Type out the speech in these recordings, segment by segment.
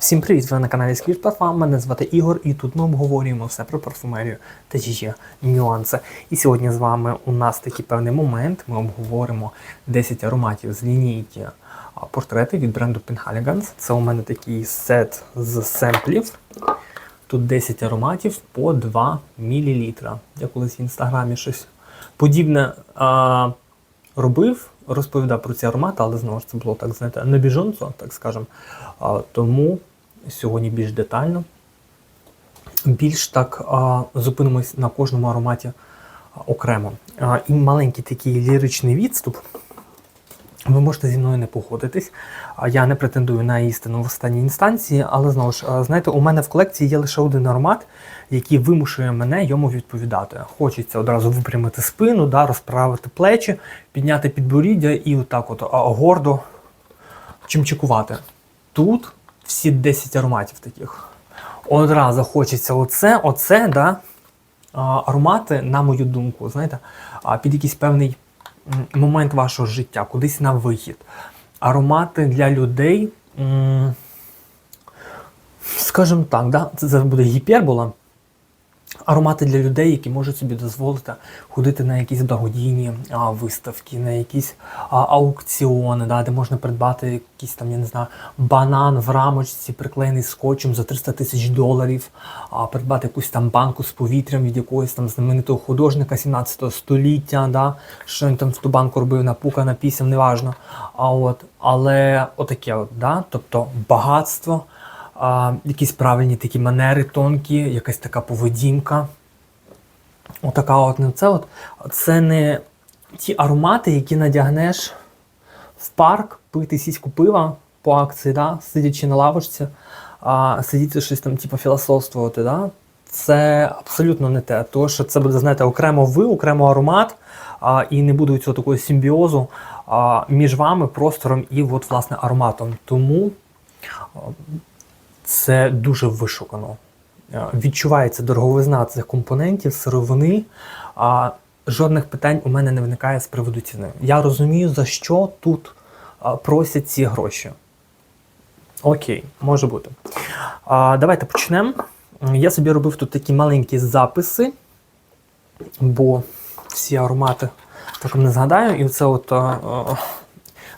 Всім привіт! Ви на каналі Сквіж Парфам. Мене звати Ігор, і тут ми обговорюємо все про парфумерію та ще нюанси. І сьогодні з вами у нас такий певний момент. Ми обговоримо 10 ароматів з лінійки портрети від бренду Penhaligans. Це у мене такий сет з семплів. Тут 10 ароматів по 2 мл. Я колись в інстаграмі щось подібне а, робив, розповідав про ці аромати, але знову ж це було так, знаєте, не біжонцо, так скажемо. Тому сьогодні більш детально. Більш так зупинимось на кожному ароматі окремо. І маленький такий ліричний відступ. Ви можете зі мною не погодитись. Я не претендую на істину в останній інстанції, але знову ж, знаєте, у мене в колекції є лише один аромат, який вимушує мене йому відповідати. Хочеться одразу випрямити спину, да, розправити плечі, підняти підборіддя і отак от гордо чимчикувати. Тут всі 10 ароматів таких. Одразу хочеться оце, оце, да, аромати, на мою думку, знаєте, під якийсь певний момент вашого життя, кудись на вихід. Аромати для людей, скажімо так, да, це буде гіпербола. Аромати для людей, які можуть собі дозволити ходити на якісь благодійні а, виставки, на якісь а, аукціони, да, де можна придбати якийсь там, я не знаю, банан в рамочці, приклеєний скотчем за 300 тисяч доларів, а, придбати якусь там банку з повітрям від якогось там знаменитого художника 17 століття, да, що він там в ту банку робив на пука, на пісім, неважно. А от, але отаке, от, да, тобто багатство а, якісь правильні такі манери тонкі, якась така поведінка. Отака от не це от. Це не ті аромати, які надягнеш в парк, пити сіську пива по акції, да? сидячи на лавочці, а, сидіти щось там, типу, філософствувати. Да? Це абсолютно не те. Тому що це буде, знаєте, окремо ви, окремо аромат, а, і не буде цього такого симбіозу а, між вами, простором і от, власне, ароматом. Тому це дуже вишукано. Е, Відчувається дороговизна цих компонентів, сировини. А жодних питань у мене не виникає з приводу ціни. Я розумію, за що тут просять ці гроші. Окей, може бути. А, давайте почнемо. Я собі робив тут такі маленькі записи, бо всі аромати так не згадаю. І це от. а, а,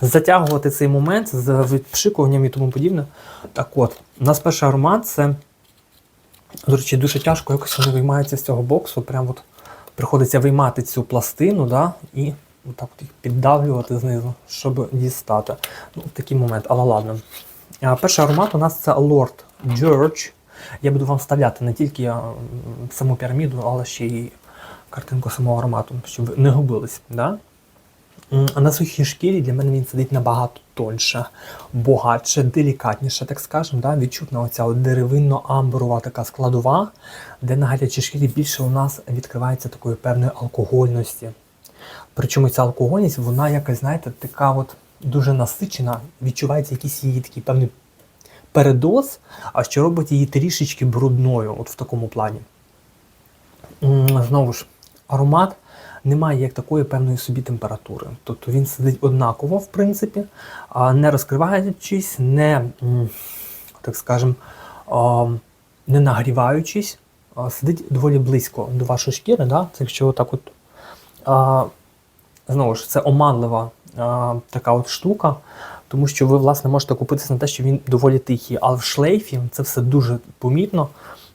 затягувати цей момент з відпшикуванням і тому подібне. Так от, у нас перший аромат це, до речі, дуже тяжко якось вони виймаються з цього боксу. Прям от приходиться виймати цю пластину да, і отак от їх піддавлювати знизу, щоб дістати. Ну, такий момент, але ладно. А, перший аромат у нас це Lord George. Я буду вам вставляти не тільки саму піраміду, але ще й картинку самого аромату, щоб ви не губились. Да? А на сухій шкірі для мене він сидить набагато тоньше, багатше, делікатніше, так скажемо. Да? Відчутна оця деревинно-амброва така складова, де на гарячій шкірі більше у нас відкривається такої певної алкогольності. Причому ця алкогольність, вона якась, знаєте, така от дуже насичена, відчувається якийсь її такий певний передоз, а що робить її трішечки брудною, от в такому плані. Знову ж, аромат не має як такої певної собі температури. Тобто він сидить однаково, в принципі, не розкриваючись, не, так скажем, не нагріваючись, сидить доволі близько до вашої шкіри. Да? Це якщо отак от, знову ж, це оманлива така от штука, тому що ви, власне, можете купитися на те, що він доволі тихий, але в шлейфі це все дуже помітно,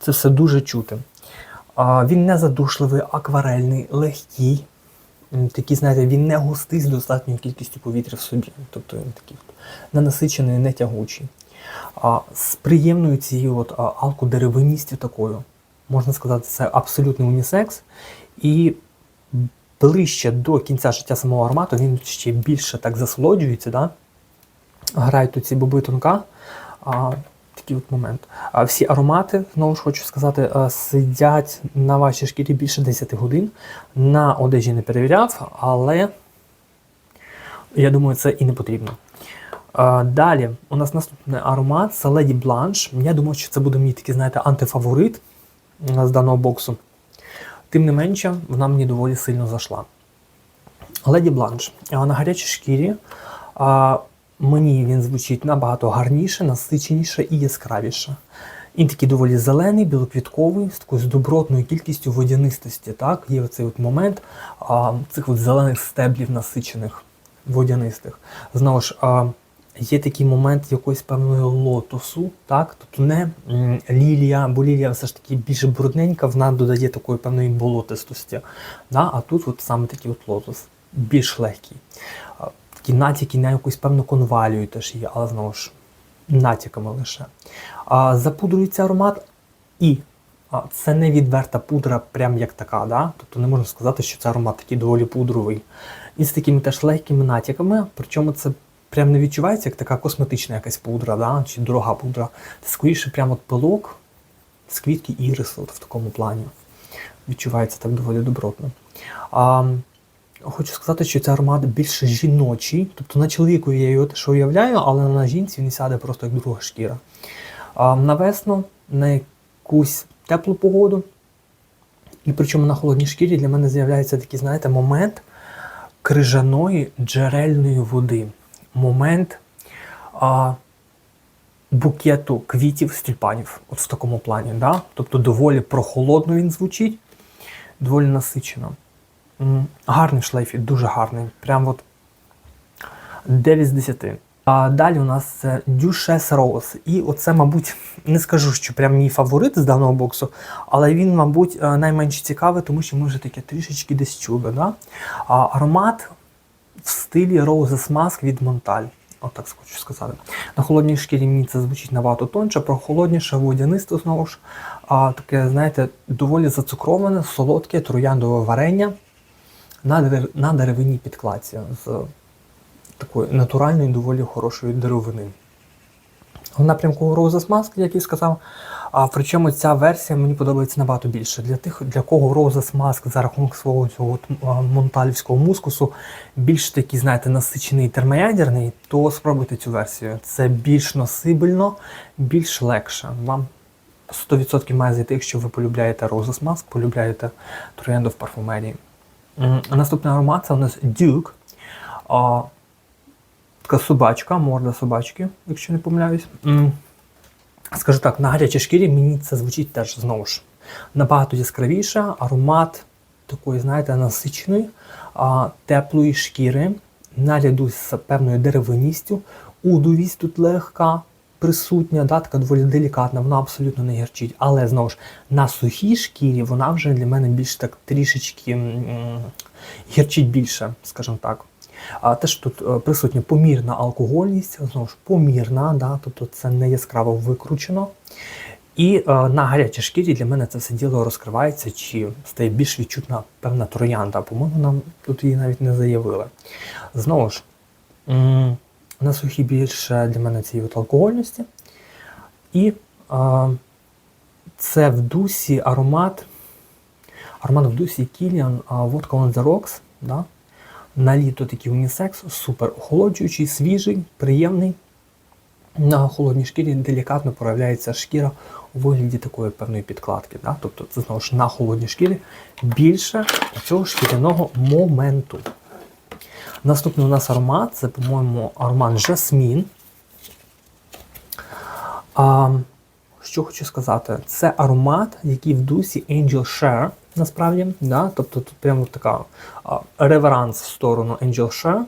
це все дуже чути. Він не задушливий, акварельний, легкий. Такий, знаєте, він не густий з достатньою кількістю повітря в собі. Тобто він такий ненасичений, не тягучий. З приємною цією от, алкодеревиністю такою. Можна сказати, це абсолютний унісекс. І ближче до кінця життя самого аромату він ще більше так засолоджується. Да? Грають тут ці боби тонка. Такий от момент. А всі аромати, знову ж хочу сказати, сидять на вашій шкірі більше 10 годин. На одежі не перевіряв, але я думаю, це і не потрібно. Далі у нас наступний аромат це Lady Blanche. Я думаю, що це буде мій такий, знаєте, антифаворит з даного боксу. Тим не менше, вона мені доволі сильно зайшла. Леді Бланш. На гарячій шкірі мені він звучить набагато гарніше, насиченіше і яскравіше. Він такий доволі зелений, білоквітковий, з такою з добротною кількістю водянистості. Так? Є оцей от момент а, цих от зелених стеблів насичених, водянистих. Знову ж, а, є такий момент якоїсь певної лотосу, так? тобто не лілія, бо лілія все ж таки більш брудненька, вона додає такої певної болотистості. Да? А тут от саме такий от лотос, більш легкий. Такі натяки на якусь певну конвалію теж є, але знову ж натяками лише. А, запудрюється аромат і це не відверта пудра, прям як така. Да? Тобто не можна сказати, що це аромат такий доволі пудровий. І з такими теж легкими натяками, причому це прям не відчувається як така косметична якась пудра, да? чи дорога пудра. Це скоріше прямо от пилок з квітки ірису от в такому плані. Відчувається так доволі добротно. А, Хочу сказати, що цей аромат більше жіночий, тобто на чоловіку я його теж уявляю, але на жінці він сяде просто як друга шкіра. А на весну, на якусь теплу погоду, і причому на холодній шкірі для мене з'являється такий, знаєте, момент крижаної джерельної води. Момент а, букету квітів з тюльпанів. От в такому плані. Да? Тобто доволі прохолодно він звучить, доволі насичено. Гарний в шлейфі, дуже гарний. Прям от 9 з 10. А далі у нас це Duchess Rose. І оце, мабуть, не скажу, що прям мій фаворит з даного боксу, але він, мабуть, е, найменш цікавий, тому що ми вже таке трішечки десь чули. Да? А, аромат в стилі Roses Mask від Монталь. Отак хочу сказати. На холодній шкірі мені це звучить набагато тонше, прохолодніше, водянисто знову ж. А, таке, знаєте, доволі зацукроване, солодке, трояндове варення на, дерев... на деревинній підкладці з такої натуральної, доволі хорошої деревини. В напрямку Roses Mask, як я сказав, а причому ця версія мені подобається набагато більше. Для тих, для кого Roses Mask за рахунок свого цього монталівського мускусу більш такий, знаєте, насичений термоядерний, то спробуйте цю версію. Це більш носибельно, більш легше. Вам 100% має зайти, якщо ви полюбляєте Roses Mask, полюбляєте троянду в парфумерії. Наступний аромат це у нас Duke. А, така собачка, морда собачки, якщо не помиляюсь. Скажу так, на гарячій шкірі мені це звучить теж знову ж. Набагато яскравіше, аромат такої, знаєте, насиченої, а, теплої шкіри, наряду з певною деревиністю. Удовість тут легка, присутня, да, така доволі делікатна, вона абсолютно не гірчить. Але знову ж на сухій шкірі вона вже для мене більш так трішечки м, гірчить більше, скажімо так. А теж тут е, присутня помірна алкогольність, знову ж помірна, да, тобто це не яскраво викручено. І е, на гарячій шкірі для мене це все діло розкривається чи стає більш відчутна певна троянда. По-моєму, нам тут її навіть не заявили. Знову ж, м, на сухій більше для мене цієї от алкогольності. І е, це в дусі аромат. Аромат в дусі Kilian Vodka on the Rocks. Да? На літо такий унісекс, супер охолоджуючий, свіжий, приємний. На холодній шкірі делікатно проявляється шкіра у вигляді такої певної підкладки. Да? Тобто це знову ж на холодній шкірі більше цього шкіряного моменту. Наступний у нас аромат це, по-моєму, аромат Жасмін. А, що хочу сказати, це аромат, який в дусі Angel Share, насправді. Да? Тобто тут прямо така а, реверанс в сторону Angel Share.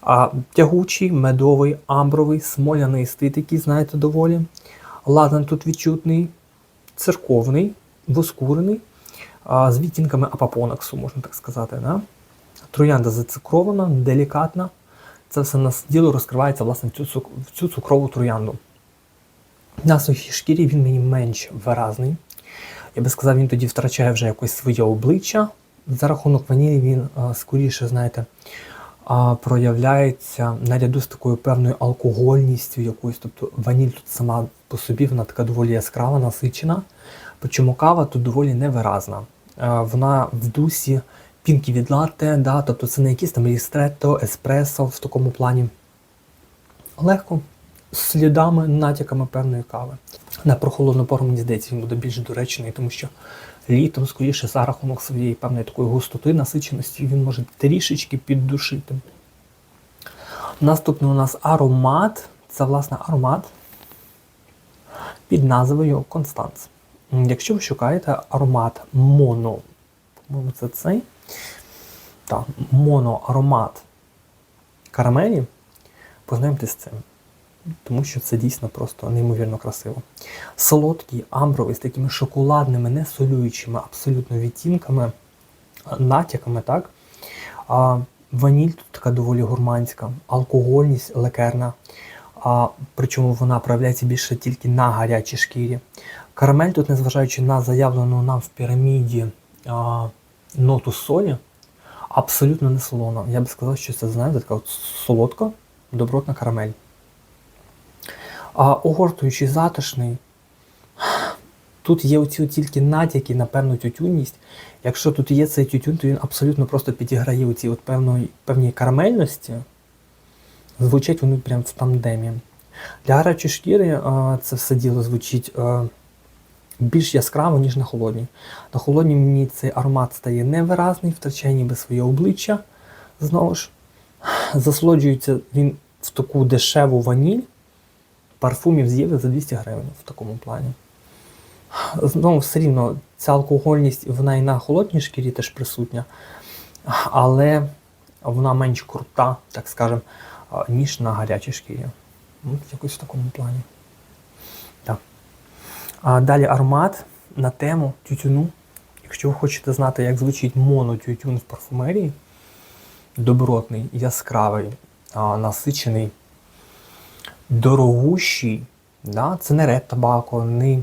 А, тягучий, медовий, амбровий, смолянистий такий, знаєте, доволі. Ладан тут відчутний, церковний, воскурений, а, з відтінками апопонаксу, можна так сказати. Да? Троянда зацукрована, делікатна. Це все на діло розкривається власне в цю, в цю цукрову троянду. На сухій шкірі він мені менш виразний. Я би сказав, він тоді втрачає вже якось своє обличчя. За рахунок ванілі він а, скоріше, знаєте, а, проявляється наряду з такою певною алкогольністю якоюсь. Тобто ваніль тут сама по собі вона така доволі яскрава, насичена. Причому кава тут доволі невиразна. А, Вона в дусі пінки від латте, да, тобто це не якісь там рістретто, еспресо в такому плані. Легко, з слідами, натяками певної кави. На прохолодну пору, мені здається, він буде більш доречний, тому що літом, скоріше, за рахунок своєї певної такої густоти, насиченості, він може трішечки піддушити. Наступний у нас аромат. Це, власне, аромат під назвою Констанц. Якщо ви шукаєте аромат моно, по-моєму, це цей. Так, моноаромат карамелі, познайомтесь з цим. Тому що це дійсно просто неймовірно красиво. Солодкий, амбровий, з такими шоколадними, не солюючими абсолютно відтінками, натяками, так? А, ваніль тут така доволі гурманська, алкогольність лекерна, а, причому вона проявляється більше тільки на гарячій шкірі. Карамель тут, незважаючи на заявлену нам в піраміді а, ноту солі, абсолютно не солона. Я би сказав, що це знаєте, така от солодка, добротна карамель. А огортуючий затишний. Тут є оці тільки натяки на певну тютюнність. Якщо тут є цей тютюн, то він абсолютно просто підіграє от певної, певній карамельності. Звучать вони прям в тандемі. Для гарячої шкіри а, це все діло звучить а, більш яскраво, ніж на холодній. На холодній мені цей аромат стає невиразний, втрачає ніби своє обличчя. Знову ж, засолоджується він в таку дешеву ваніль. Парфумів з'їли за 200 гривень в такому плані. Знову все рівно, ця алкогольність вона і на холодній шкірі теж присутня, але вона менш крута, так скажемо, а, ніж на гарячій шкірі. Якось в такому плані. А далі аромат на тему тютюну. Якщо ви хочете знати, як звучить монотютюн в парфумерії, добротний, яскравий, насичений, дорогущий, да? це не Red Tobacco, не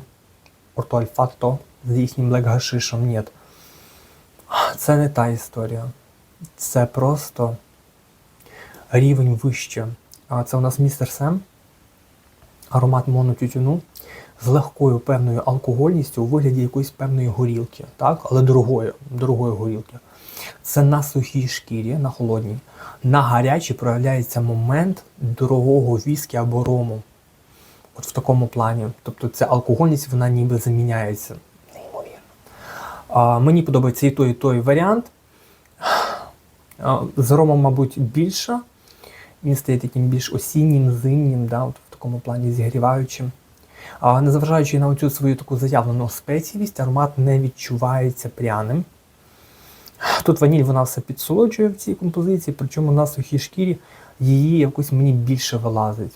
Порто Альфатто з їхнім Black ні. Це не та історія. Це просто рівень вище. Це у нас містер Сем, аромат монотютюну з легкою певною алкогольністю у вигляді якоїсь певної горілки, так? але дорогої, дорогої горілки. Це на сухій шкірі, на холодній. На гарячій проявляється момент дорогого віскі або рому. От в такому плані. Тобто ця алкогольність вона ніби заміняється. Неймовірно. Мені подобається і той, і той варіант. З ромом, мабуть, більше. Він стає таким більш осіннім, зимнім, да, от в такому плані зігріваючим. А, незважаючи на цю свою таку заявлену спеціївість, аромат не відчувається пряним. Тут ваніль вона все підсолоджує в цій композиції, причому на сухій шкірі її якось мені більше вилазить.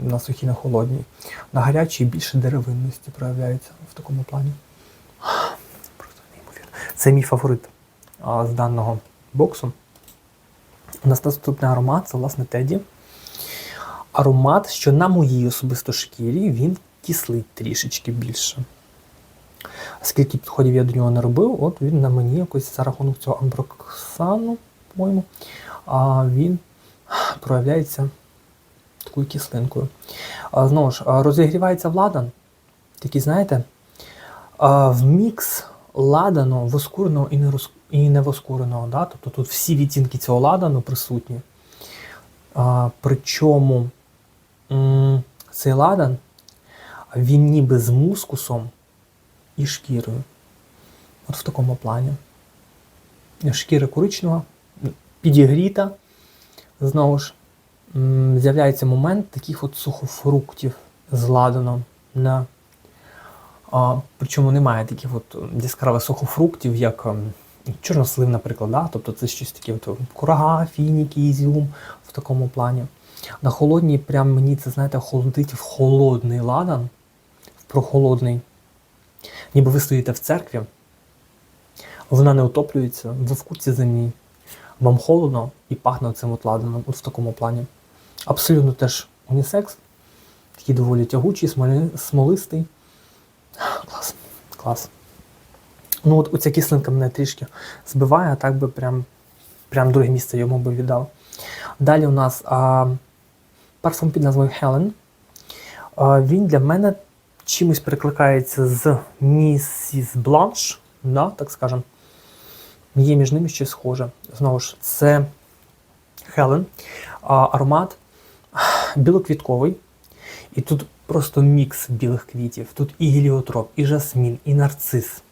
На сухій, на холодній. На гарячій більше деревинності проявляється в такому плані. Просто неймовірно. Це мій фаворит а, з даного боксу. У нас наступний аромат це, власне, Теді. Аромат, що на моїй особисто шкірі він кислить трішечки більше. Скільки підходів я до нього не робив, от він на мені якось за рахунок цього амброксану, по-моєму, а він проявляється такою кислинкою. А, знову ж, розігрівається ладан. Такий, знаєте, а, в мікс ладану воскуреного і, не і невоскуреного. Да? Тобто тут всі відтінки цього ладану присутні. А, причому цей ладан, він ніби з мускусом і шкірою. От в такому плані. Шкіра коричнева, підігріта. Знову ж, з'являється момент таких от сухофруктів з ладаном. На, а, причому немає таких от яскравих сухофруктів, як ем, чорнослив, наприклад. Да? Тобто це щось таке от, курага, фініки, ізюм в такому плані. На холодній, прям мені це, знаєте, холодить в холодний ладан, прохолодний. Ніби ви стоїте в церкві, вона не отоплюється, ви в курці землі, вам холодно і пахне цим отладаном, от в такому плані. Абсолютно теж унісекс, такий доволі тягучий, смоли- смолистий. Клас, клас. Ну от оця кислинка мене трішки збиває, а так би прям, прям друге місце йому би віддав. Далі у нас а, парфум під назвою Helen. А, він для мене чимось перекликається з Місіс Бланш, да, так скажемо. Є між ними щось схоже. Знову ж, це Хелен, аромат білоквітковий. І тут просто мікс білих квітів. Тут і геліотроп, і жасмін, і нарцис,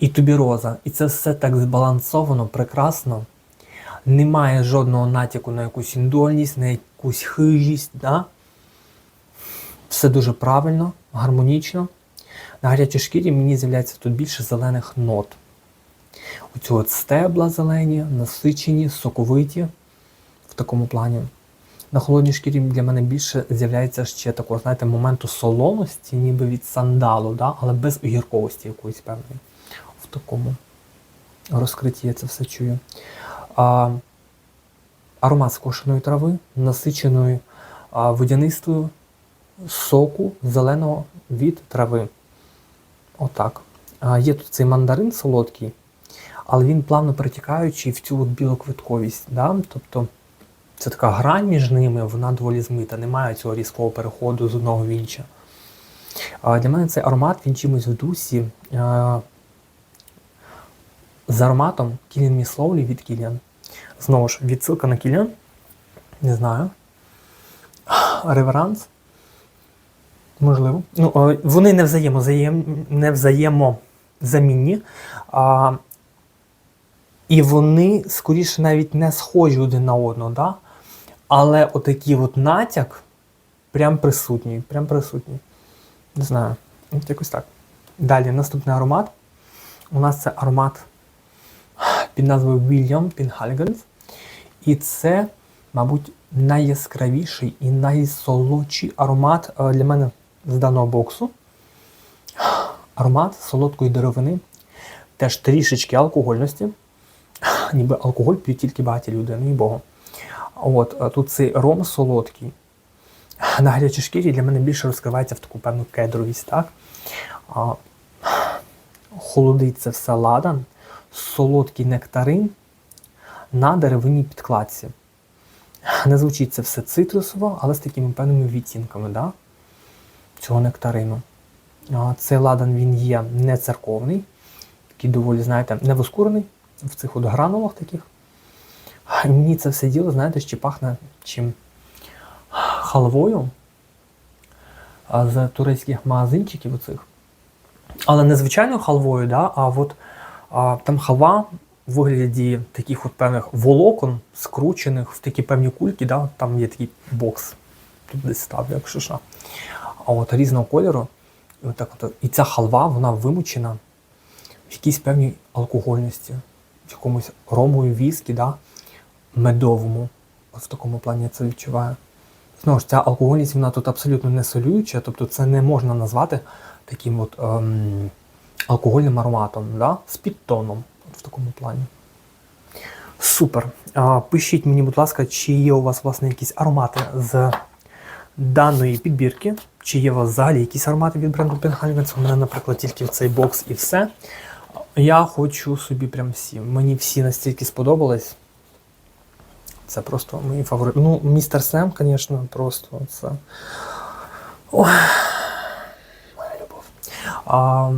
і тубіроза. І це все так збалансовано, прекрасно. Немає жодного натяку на якусь індольність, на якусь хижість. Да? Все дуже правильно, гармонічно. На гарячій шкірі мені з'являється тут більше зелених нот. Оцю от стебла зелені, насичені, соковиті в такому плані. На холодній шкірі для мене більше з'являється ще такого, знаєте, моменту солоності, ніби від сандалу, да? але без огірковості якоїсь певної. В такому розкритті я це все чую. А, аромат скошеної трави, насиченої а, водянистою соку зеленого від трави. Отак. Є тут цей мандарин солодкий, але він плавно перетікаючий в цю білоквитковість. Да? Тобто це така грань між ними, вона доволі змита, немає цього різкого переходу з одного в інше. Для мене цей аромат він чимось в дусі з ароматом Me Slowly від Killian. Знову ж, відсилка на Killian. Не знаю. Реверанс. Можливо. Ну, вони не, взаємозаєм... не взаємозамінні. А, і вони, скоріше, навіть не схожі один на одного. Да? Але отакий от натяк прям присутній. Прям присутній. Не знаю. От якось так. Далі, наступний аромат. У нас це аромат під назвою William Pinhaligens. І це, мабуть, найяскравіший і найсолодший аромат е, для мене з даного боксу. Аромат солодкої деревини, теж трішечки алкогольності. Ніби алкоголь п'ють тільки багаті люди, ну і Богу. От, е, тут цей ром солодкий. На гарячій шкірі для мене більше розкривається в таку певну кедровість. Так? А, холодить все ладан, солодкий нектарин на деревинній підкладці. Не звучить це все цитрусово, але з такими певними відтінками да? Цього нектарину. Цей ладан він є не церковний, такий доволі, знаєте, не воскурений в цих от гранулах таких. І мені це все діло, знаєте, ще пахне чим халвою з турецьких магазинчиків оцих. Але не звичайною халвою, да, а от а, там халва в вигляді таких от певних волокон, скручених в такі певні кульки, да, там є такий бокс. Тут десь ставлю, якщо що. А от різного кольору. Так от, і ця халва, вона вимучена в якійсь певній алкогольності, в якомусь ромові віскі, да, медовому. От в такому плані я це відчуваю. Знову ж, ця алкогольність вона тут абсолютно не солююча, тобто це не можна назвати таким от ем, алкогольним ароматом, да? з підтоном в такому плані. Супер. А, пишіть мені, будь ласка, чи є у вас власне якісь аромати з даної підбірки, чи є у вас взагалі якісь аромати від бренду Penhaligon's. У мене, наприклад, тільки цей бокс і все. Я хочу собі прям всі. Мені всі настільки сподобались. Це просто мої фаворити. Ну, містер Сем, звісно, просто це. Любов. А,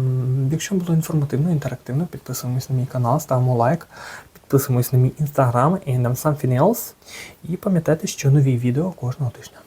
якщо було інформативно, інтерактивно, підписуємось на мій канал, ставимо лайк, підписуємось на мій інстаграм і на else. І пам'ятайте, що нові відео кожного тижня.